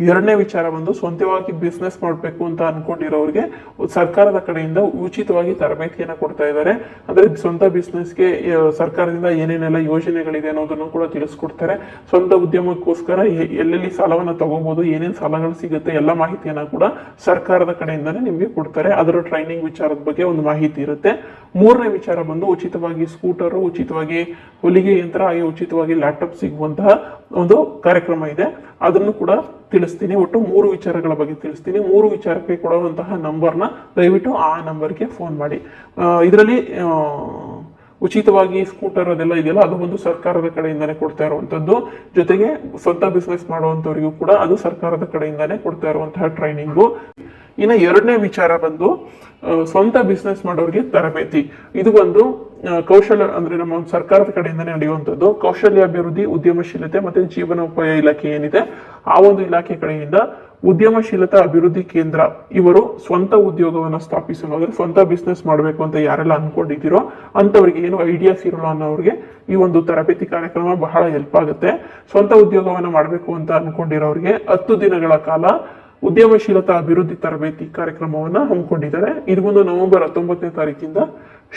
ಎರಡನೇ ವಿಚಾರ ಬಂದು ಸ್ವಂತವಾಗಿ ಬಿಸ್ನೆಸ್ ಮಾಡಬೇಕು ಅಂತ ಅನ್ಕೊಂಡಿರೋರಿಗೆ ಸರ್ಕಾರದ ಕಡೆಯಿಂದ ಉಚಿತವಾಗಿ ತರಬೇತಿಯನ್ನು ಕೊಡ್ತಾ ಇದ್ದಾರೆ. ಅಂದ್ರೆ ಸ್ವಂತ ಬಿಸ್ನೆಸ್ಗೆ ಸರ್ಕಾರದಿಂದ ಏನೇನೆಲ್ಲ ಯೋಜನೆಗಳಿದೆ ಅನ್ನೋದನ್ನು ಕೂಡ ತಿಳಿಸ್ಕೊಡ್ತಾರೆ. ಸ್ವಂತ ಉದ್ಯಮಕ್ಕೋಸ್ಕರ ಎಲ್ಲೆಲ್ಲಿ ಸಾಲವನ್ನು ತಗೋಬಹುದು ಏನೇನು ಸಾಲಗಳು ಸಿಗುತ್ತೆ, ಎಲ್ಲ ಮಾಹಿತಿಯನ್ನ ಕೂಡ ಸರ್ಕಾರದ ಕಡೆಯಿಂದನೇ ನಿಮಗೆ ಕೊಡ್ತಾರೆ. ಅದರ ಟ್ರೈನಿಂಗ್ ವಿಚಾರದ ಬಗ್ಗೆ ಒಂದು ಮಾಹಿತಿ ಇರುತ್ತೆ. ಮೂರನೇ ವಿಚಾರ ಬಂದು ಉಚಿತವಾಗಿ ಸ್ಕೂಟರ್ ಉಚಿತವಾಗಿ ಹೊಲಿಗೆ ಯಂತ್ರ, ಹಾಗೆ ಉಚಿತವಾಗಿ ಲ್ಯಾಪ್ಟಾಪ್ ಸಿಗುವಂತಹ ಒಂದು ಕಾರ್ಯಕ್ರಮ ಇದೆ. ಅದನ್ನು ಕೂಡ ತಿಳಿಸ್ತೀನಿ. ಒಟ್ಟು ಮೂರು ವಿಚಾರಗಳ ಬಗ್ಗೆ ತಿಳಿಸ್ತೀನಿ. ಮೂರು ವಿಚಾರಕ್ಕೆ ಕೊಡುವಂತಹ ನಂಬರ್ನ ದಯವಿಟ್ಟು ಆ ನಂಬರ್ಗೆ ಫೋನ್ ಮಾಡಿ. ಇದರಲ್ಲಿ ಉಚಿತವಾಗಿ ಸ್ಕೂಟರ್ ಅದೆಲ್ಲ ಇದೆಯಲ್ಲ, ಅದು ಒಂದು ಸರ್ಕಾರದ ಕಡೆಯಿಂದಾನೇ ಕೊಡ್ತಾ ಇರುವಂತದ್ದು. ಜೊತೆಗೆ ಸ್ವಂತ ಬಿಸ್ನೆಸ್ ಮಾಡುವಂತವರಿಗೂ ಕೂಡ ಅದು ಸರ್ಕಾರದ ಕಡೆಯಿಂದಾನೇ ಕೊಡ್ತಾ ಇರುವಂತಹ ಟ್ರೈನಿಂಗು ಇನ್ನು ಎರಡನೇ ವಿಚಾರ ಬಂದು ಸ್ವಂತ ಬಿಸ್ನೆಸ್ ಮಾಡೋರಿಗೆ ತರಬೇತಿ. ಇದು ಒಂದು ಕೌಶಲ್ಯ ಅಂದ್ರೆ ನಮ್ಮ ಒಂದು ಸರ್ಕಾರದ ಕಡೆಯಿಂದ ನಡೆಯುವಂಥದ್ದು. ಕೌಶಲ್ಯಾಭಿವೃದ್ಧಿ ಉದ್ಯಮಶೀಲತೆ ಮತ್ತೆ ಜೀವನೋಪಾಯ ಇಲಾಖೆ ಏನಿದೆ, ಆ ಒಂದು ಇಲಾಖೆ ಕಡೆಯಿಂದ ಉದ್ಯಮಶೀಲತಾ ಅಭಿವೃದ್ಧಿ ಕೇಂದ್ರ ಇವರು ಸ್ವಂತ ಉದ್ಯೋಗವನ್ನ ಸ್ಥಾಪಿಸಲು, ಅಂದ್ರೆ ಸ್ವಂತ ಬಿಸ್ನೆಸ್ ಮಾಡಬೇಕು ಅಂತ ಯಾರೆಲ್ಲ ಅನ್ಕೊಂಡಿದ್ದೀರೋ ಅಂತವರಿಗೆ ಏನು ಐಡಿಯಾಸ್ ಇರೋಲ್ಲ ಅನ್ನೋರಿಗೆ ಈ ಒಂದು ತರಬೇತಿ ಕಾರ್ಯಕ್ರಮ ಬಹಳ ಹೆಲ್ಪ್ ಆಗುತ್ತೆ. ಸ್ವಂತ ಉದ್ಯೋಗವನ್ನ ಮಾಡಬೇಕು ಅಂತ ಅನ್ಕೊಂಡಿರೋರಿಗೆ ಹತ್ತು ದಿನಗಳ ಕಾಲ ಉದ್ಯಮಶೀಲತಾ ಅಭಿವೃದ್ಧಿ ತರಬೇತಿ ಕಾರ್ಯಕ್ರಮವನ್ನು ಹಮ್ಮಿಕೊಂಡಿದ್ದಾರೆ. ಇದೊಂದು ನವೆಂಬರ್ ಹತ್ತೊಂಬತ್ತನೇ ತಾರೀಕಿಂದ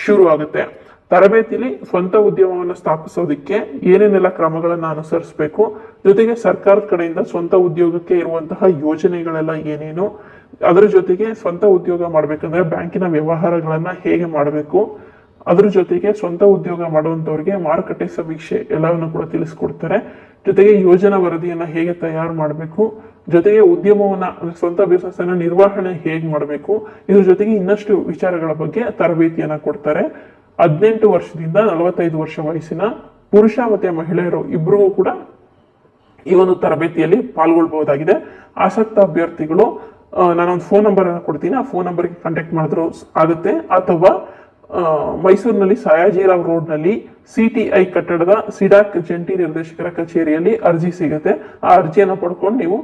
ಶುರು ಆಗುತ್ತೆ ತರಬೇತಿಲಿ ಸ್ವಂತ ಉದ್ಯಮವನ್ನು ಸ್ಥಾಪಿಸೋದಕ್ಕೆ ಏನೇನೆಲ್ಲ ಕ್ರಮಗಳನ್ನ ಅನುಸರಿಸಬೇಕು, ಜೊತೆಗೆ ಸರ್ಕಾರದ ಕಡೆಯಿಂದ ಸ್ವಂತ ಉದ್ಯೋಗಕ್ಕೆ ಇರುವಂತಹ ಯೋಜನೆಗಳೆಲ್ಲ ಏನೇನು, ಅದರ ಜೊತೆಗೆ ಸ್ವಂತ ಉದ್ಯೋಗ ಮಾಡಬೇಕಂದ್ರೆ ಬ್ಯಾಂಕಿನ ವ್ಯವಹಾರಗಳನ್ನ ಹೇಗೆ ಮಾಡಬೇಕು, ಅದ್ರ ಜೊತೆಗೆ ಸ್ವಂತ ಉದ್ಯೋಗ ಮಾಡುವಂತವ್ರಿಗೆ ಮಾರುಕಟ್ಟೆ ಸಮೀಕ್ಷೆ ಎಲ್ಲವನ್ನು ಕೂಡ ತಿಳಿಸ್ಕೊಡ್ತಾರೆ. ಜೊತೆಗೆ ಯೋಜನಾ ವರದಿಯನ್ನ ಹೇಗೆ ತಯಾರು ಮಾಡಬೇಕು, ಜೊತೆಗೆ ಉದ್ಯಮವನ್ನ, ಸ್ವಂತ ಬಿಸ್ನೆಸ್ ಅನ್ನ ನಿರ್ವಹಣೆ ಹೇಗೆ ಮಾಡಬೇಕು, ಇದ್ರ ಜೊತೆಗೆ ಇನ್ನಷ್ಟು ವಿಚಾರಗಳ ಬಗ್ಗೆ ತರಬೇತಿಯನ್ನ ಕೊಡ್ತಾರೆ. ಹದಿನೆಂಟು ವರ್ಷದಿಂದ ನಲವತ್ತೈದು ವರ್ಷ ವಯಸ್ಸಿನ ಪುರುಷ ಮತ್ತೆ ಮಹಿಳೆಯರು ಇಬ್ಬರಿಗೂ ಕೂಡ ಈ ಒಂದು ತರಬೇತಿಯಲ್ಲಿ ಪಾಲ್ಗೊಳ್ಬಹುದಾಗಿದೆ. ಆಸಕ್ತ ಅಭ್ಯರ್ಥಿಗಳು ನಾನೊಂದು ಫೋನ್ ನಂಬರ್ ಕೊಡ್ತೀನಿ. ಆ ಫೋನ್ ನಂಬರ್ಗೆ ಕಾಂಟ್ಯಾಕ್ಟ್ ಮಾಡಿದ್ರು ಆಗುತ್ತೆ. ಅಥವಾ ಮೈಸೂರಿನಲ್ಲಿ ಸಯಾಜಿರಾವ್ ರೋಡ್ನಲ್ಲಿ ಸಿಟಿಐ ಕಟ್ಟಡದ ಸಿಡಾಕ್ ಜಂಟಿ ನಿರ್ದೇಶಕರ ಕಚೇರಿಯಲ್ಲಿ ಅರ್ಜಿ ಸಿಗುತ್ತೆ. ಆ ಅರ್ಜಿಯನ್ನು ಪಡ್ಕೊಂಡು ನೀವು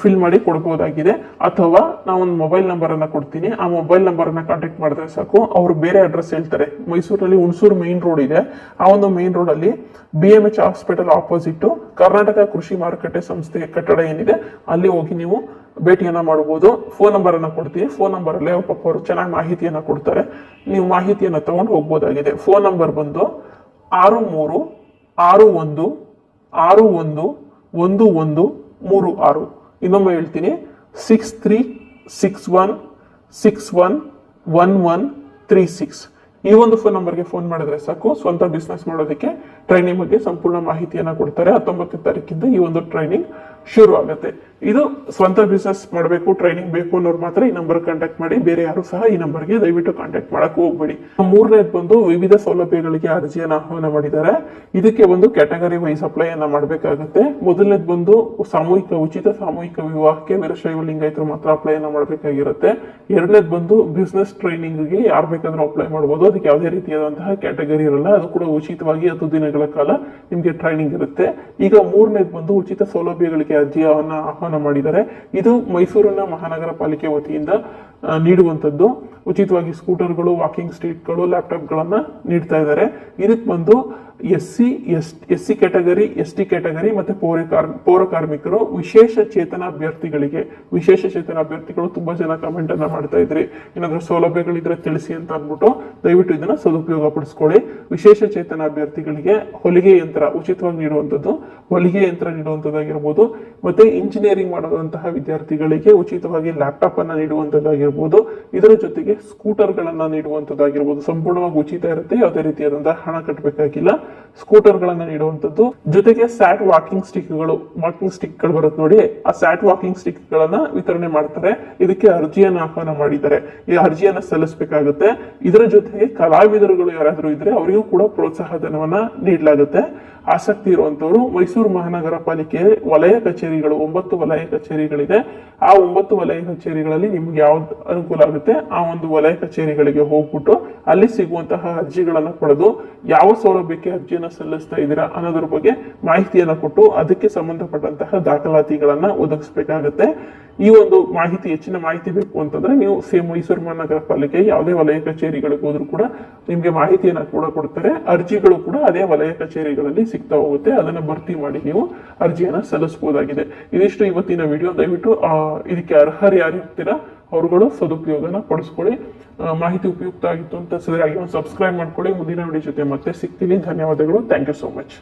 ಫಿಲ್ ಮಾಡಿ ಕೊಡ್ಬೋದಾಗಿದೆ. ಅಥವಾ ನಾವೊಂದು ಮೊಬೈಲ್ ನಂಬರನ್ನು ಕೊಡ್ತೀನಿ. ಆ ಮೊಬೈಲ್ ನಂಬರನ್ನು ಕಾಂಟ್ಯಾಕ್ಟ್ ಮಾಡಿದ್ರೆ ಸಾಕು. ಅವರು ಬೇರೆ ಅಡ್ರೆಸ್ ಹೇಳ್ತಾರೆ. ಮೈಸೂರಿನಲ್ಲಿ ಹುಣಸೂರು ಮೈನ್ ರೋಡ್ ಇದೆ. ಆ ಒಂದು ಮೈನ್ ರೋಡಲ್ಲಿ B M H hospital opposite Karnataka ಕೃಷಿ ಮಾರುಕಟ್ಟೆ ಸಂಸ್ಥೆ ಕಟ್ಟಡ ಏನಿದೆ, ಅಲ್ಲಿ ಹೋಗಿ ನೀವು ಭೇಟಿಯನ್ನು ಮಾಡ್ಬೋದು. ಫೋನ್ ನಂಬರನ್ನು ಕೊಡ್ತೀನಿ ಫೋನ್ ನಂಬರ್ ಅಲ್ಲೇ ಅವ್ರ ಪಾಪ ಅವರು ಚೆನ್ನಾಗಿ ಮಾಹಿತಿಯನ್ನು ಕೊಡ್ತಾರೆ. ನೀವು ಮಾಹಿತಿಯನ್ನು ತಗೊಂಡು ಹೋಗ್ಬೋದಾಗಿದೆ. ಫೋನ್ ನಂಬರ್ ಬಂದು ಆರು ಮೂರು, ಆರು ಒಂದು ಆರು ಒಂದು ಒಂದು ಒಂದು, ಮೂರು ಆರು. ಇನ್ನೊಮ್ಮೆ ಹೇಳ್ತೀನಿ. Six three six one six one one one three six ಈ ಒಂದು ಫೋನ್ ನಂಬರ್ಗೆ ಫೋನ್ ಮಾಡಿದ್ರೆ ಸಾಕು. ಸ್ವಂತ ಬಿಸ್ನೆಸ್ ಮಾಡೋದಕ್ಕೆ ಟ್ರೈನಿಂಗ್ ಬಗ್ಗೆ ಸಂಪೂರ್ಣ ಮಾಹಿತಿಯನ್ನ ಕೊಡ್ತಾರೆ. ಹತ್ತೊಂಬತ್ತನೇ ತಾರೀಕಿಂದ ಈ ಒಂದು ಟ್ರೈನಿಂಗ್ ಶುರು ಆಗುತ್ತೆ ಇದು ಸ್ವಂತ ಬಿಸ್ನೆಸ್ ಮಾಡಬೇಕು ಟ್ರೈನಿಂಗ್ ಬೇಕು ಅನ್ನೋರು ಮಾತ್ರ ಈ ನಂಬರ್ ಕಾಂಟ್ಯಾಕ್ಟ್ ಮಾಡಿ, ಬೇರೆ ಯಾರು ಸಹ ಈ ನಂಬರ್ಗೆ ದಯವಿಟ್ಟು ಕಾಂಟ್ಯಾಕ್ಟ್ ಮಾಡಕ್ಕೆ ಹೋಗ್ಬೇಡಿ. ಮೂರನೇದು ಬಂದು ವಿವಿಧ ಸೌಲಭ್ಯಗಳಿಗೆ ಅರ್ಜಿಯನ್ನು ಆಹ್ವಾನ ಮಾಡಿದ್ದಾರೆ. ಇದಕ್ಕೆ ಒಂದು ಕ್ಯಾಟಗರಿ ವೈಸ್ ಅಪ್ಲೈ ಅನ್ನ ಮಾಡಬೇಕಾಗುತ್ತೆ. ಮೊದಲನೇದು ಬಂದು ಸಾಮೂಹಿಕ ಉಚಿತ ಸಾಮೂಹಿಕ ವಿವಾಹಕ್ಕೆ ವೀರಶೈವ ಲಿಂಗಾಯತರು ಮಾತ್ರ ಅಪ್ಲೈ ಅನ್ನ ಮಾಡಬೇಕಾಗಿರುತ್ತೆ. ಎರಡನೇದು ಬಂದು ಬಿಸ್ನೆಸ್ ಟ್ರೈನಿಂಗ್ಗೆ ಯಾರು ಬೇಕಾದ್ರೂ ಅಪ್ಲೈ ಮಾಡಬಹುದು ಅದಕ್ಕೆ ಯಾವುದೇ ರೀತಿಯಾದಂತಹ ಕ್ಯಾಟಗರಿ ಇರಲ್ಲ. ಅದು ಕೂಡ ಉಚಿತವಾಗಿ ಹತ್ತು ದಿನಗಳ ಕಾಲ ನಿಮಗೆ ಟ್ರೈನಿಂಗ್ ಇರುತ್ತೆ. ಈಗ ಮೂರನೇದು ಬಂದು ಉಚಿತ ಸೌಲಭ್ಯಗಳಿಗೆ ಅರ್ಜಿಯನ್ನ ಆಹ್ವಾನ ಮಾಡಿದ್ದಾರೆ ಇದು ಮೈಸೂರಿನ ಮಹಾನಗರ ಪಾಲಿಕೆ ವತಿಯಿಂದ ನೀಡುವಂತದ್ದು ಉಚಿತವಾಗಿ ಸ್ಕೂಟರ್ಗಳು ವಾಕಿಂಗ್ ಸ್ಟ್ರೀಟ್ಗಳು ಲ್ಯಾಪ್ಟಾಪ್ಗಳನ್ನ ನೀಡ್ತಾ ಇದ್ದಾರೆ. ಇದಕ್ಕೆ ಬಂದು S C S S C category S T category ಮತ್ತೆ ಪೌರ ಕಾರ್, ಪೌರ ಕಾರ್ಮಿಕರು ವಿಶೇಷ ಚೇತನ ಅಭ್ಯರ್ಥಿಗಳಿಗೆ ವಿಶೇಷ ಚೇತನ ಅಭ್ಯರ್ಥಿಗಳು ತುಂಬಾ ಜನ ಕಮೆಂಟ್ ಅನ್ನ ಮಾಡ್ತಾ ಇದ್ರಿ. ಏನಾದರೂ ಸೌಲಭ್ಯಗಳಿದ್ರೆ ತಿಳಿಸಿ ಅಂತ ಅಂದ್ಬಿಟ್ಟು ದಯವಿಟ್ಟು ಇದನ್ನ ಸದುಪಯೋಗ ಪಡಿಸ್ಕೊಳ್ಳಿ ವಿಶೇಷ ಚೇತನ ಅಭ್ಯರ್ಥಿಗಳಿಗೆ ಹೊಲಿಗೆ ಯಂತ್ರ ಉಚಿತವಾಗಿ ನೀಡುವಂಥದ್ದು, ಹೊಲಿಗೆ ಯಂತ್ರ ನೀಡುವಂಥದ್ದಾಗಿರ್ಬೋದು, ಮತ್ತೆ ಇಂಜಿನಿಯರಿಂಗ್ ಮಾಡುವಂತಹ ವಿದ್ಯಾರ್ಥಿಗಳಿಗೆ ಉಚಿತವಾಗಿ ಲ್ಯಾಪ್ಟಾಪ್ ಅನ್ನ ನೀಡುವಂಥದ್ದಾಗಿರ್ಬೋದು, ಇದರ ಜೊತೆಗೆ ಸ್ಕೂಟರ್ ಗಳನ್ನ ನೀಡುವಂಥದ್ದಾಗಿರ್ಬೋದು. ಸಂಪೂರ್ಣವಾಗಿ ಉಚಿತ ಇರುತ್ತೆ, ಯಾವುದೇ ರೀತಿಯಾದಂತಹ ಹಣ ಕಟ್ಟಬೇಕಾಗಿಲ್ಲ ಸ್ಕೂಟರ್ ಗಳನ್ನ ನೀಡುವಂಥದ್ದು. ಜೊತೆಗೆ ಸ್ಯಾಟ್ ವಾಕಿಂಗ್ ಸ್ಟಿಕ್ಗಳು ವಾಕಿಂಗ್ ಸ್ಟಿಕ್ಗಳು ಬರುತ್ತೆ ನೋಡಿ. ಆ ಸ್ಯಾಟ್ ವಾಕಿಂಗ್ ಸ್ಟಿಕ್ ಗಳನ್ನ ವಿತರಣೆ ಮಾಡ್ತಾರೆ. ಇದಕ್ಕೆ ಅರ್ಜಿಯನ್ನು ಆಹ್ವಾನ ಮಾಡಿದ್ದಾರೆ. ಈ ಅರ್ಜಿಯನ್ನು ಸಲ್ಲಿಸಬೇಕಾಗುತ್ತೆ. ಇದರ ಜೊತೆಗೆ ಕಲಾವಿದರುಗಳು ಯಾರಾದರೂ ಇದ್ರೆ ಅವರಿಗೂ ಕೂಡ ಪ್ರೋತ್ಸಾಹ ಧನವನ್ನ ನೀಡಲಾಗುತ್ತೆ. ಆಸಕ್ತಿ ಇರುವಂತವರು ಮೈಸೂರು ಮಹಾನಗರ ಪಾಲಿಕೆ ವಲಯ ಕಚೇರಿಗಳು, ಒಂಬತ್ತು ವಲಯ ಕಚೇರಿಗಳಿದೆ. ಆ ಒಂಬತ್ತು ವಲಯ ಕಚೇರಿಗಳಲ್ಲಿ ನಿಮ್ಗೆ ಯಾವ್ದು ಅನುಕೂಲ ಆಗುತ್ತೆ, ಆ ಒಂದು ವಲಯ ಕಚೇರಿಗಳಿಗೆ ಹೋಗ್ಬಿಟ್ಟು ಅಲ್ಲಿ ಸಿಗುವಂತಹ ಅರ್ಜಿಗಳನ್ನ ಪಡೆದು ಯಾವ ಸೌಲಭ್ಯಕ್ಕೆ ಅರ್ಜಿ ಅರ್ಜಿಯನ್ನ ಸಲ್ಲಿಸ್ತಾ ಇದ್ದೀರಾ ಅನ್ನೋದ್ರ ಬಗ್ಗೆ ಮಾಹಿತಿಯನ್ನ ಕೊಟ್ಟು ಅದಕ್ಕೆ ಸಂಬಂಧಪಟ್ಟಂತಹ ದಾಖಲಾತಿಗಳನ್ನ ಒದಗಿಸಬೇಕಾಗುತ್ತೆ. ಈ ಒಂದು ಮಾಹಿತಿ, ಹೆಚ್ಚಿನ ಮಾಹಿತಿ ಬೇಕು ಅಂತಂದ್ರೆ ನೀವು ಸೇಮ್ ಮೈಸೂರು ಮಹಾನಗರ ಪಾಲಿಕೆ ಯಾವುದೇ ವಲಯ ಕಚೇರಿಗಳಿಗೆ ಹೋದ್ರೂ ಕೂಡ ನಿಮ್ಗೆ ಮಾಹಿತಿಯನ್ನ ಕೂಡ ಕೊಡ್ತಾರೆ. ಅರ್ಜಿಗಳು ಕೂಡ ಅದೇ ವಲಯ ಕಚೇರಿಗಳಲ್ಲಿ ಸಿಗ್ತಾ ಹೋಗುತ್ತೆ. ಅದನ್ನ ಭರ್ತಿ ಮಾಡಿ ನೀವು ಅರ್ಜಿಯನ್ನ ಸಲ್ಲಿಸಬಹುದಾಗಿದೆ ಇದಿಷ್ಟು ಇವತ್ತಿನ ವಿಡಿಯೋ. ದಯವಿಟ್ಟು ಇದಕ್ಕೆ ಅರ್ಹರು ಯಾರು ಇರ್ತೀರಾ ಅವರುಗಳು ಸದುಪಯೋಗನ ಪಡಿಸ್ಕೊಳ್ಳಿ. ಮಾಹಿತಿ ಉಪಯುಕ್ತ ಆಗಿತ್ತು ಅಂತ ಸರಿಯಾಗಿ ಒಂದು ಸಬ್ಸ್ಕ್ರೈಬ್ ಮಾಡ್ಕೊಳ್ಳಿ. ಮುಂದಿನ ವಿಡಿಯೋ ಜೊತೆ ಮತ್ತೆ ಸಿಗ್ತೀನಿ. ಧನ್ಯವಾದಗಳು. Thank you so much